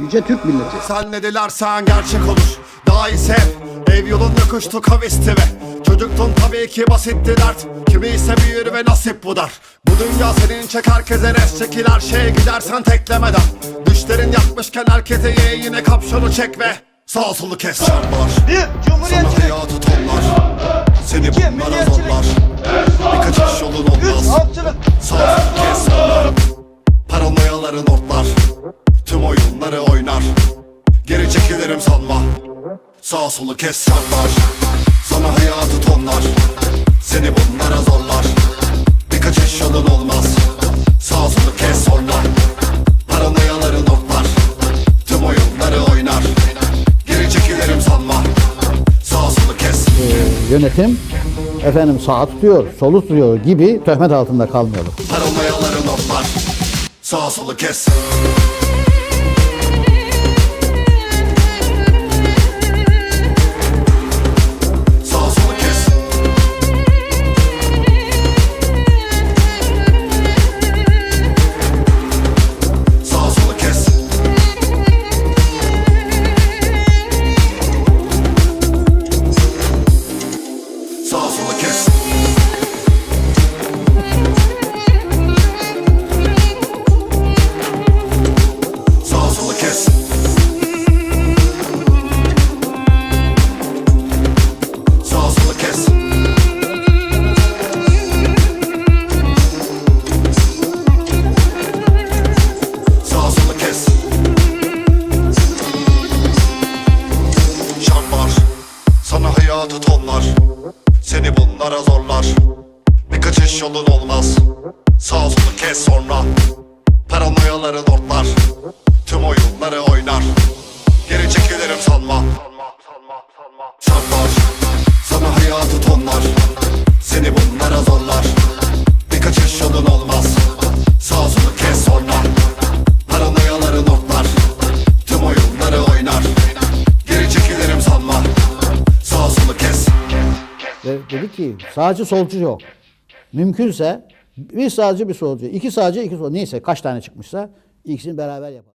Yüce Türk milleti. Sen ne dilersen gerçek olur. Daha iyi sev. Ev yolunda koştu kavisti ve Çocuktun tabii ki basitti dert. Kimi ise büyür ve nasip bu dar. Bu dünya senin çek herkese res çekil her şeye gidersen teklemeden. Düşlerin yakmışken herkese ye. Yine kapşonu çek ve Sağ solu kes. Çarpar Bir, Sana hayatı tonlar Seni bunlara zorlar. Bir kaçış yolun olmaz. Sağ solu kes. Paranoyaların ortlar Tüm oyunları oynar. Geri çekilirim sanma. Sağ solu kes çarpar. Sana hayatı tonlar. Seni bunlara zorlar. Bir kaçış yolun olmaz. Sağ solu kes sonra Paranoyaların ortlar Tüm oyunları oynar. Geri çekilirim sanma. Sağ solu kes. Yönetim efendim sağa tutuyor, solu tutuyor gibi töhmet altında kalmayalım. Paranoyaların ortlar Sağ solu kes hayatı tonlar. Seni bunlara zorlar. Bir kaçış yolun olmaz. Sağ solu kes sonra. Paranoyaların ortlar Tüm oyunları oynar Ve dedi ki sağcı solcu yok. Mümkünse bir sağcı bir solcu, iki sağcı iki solcu. Neyse kaç tane çıkmışsa ikisini beraber yapalım.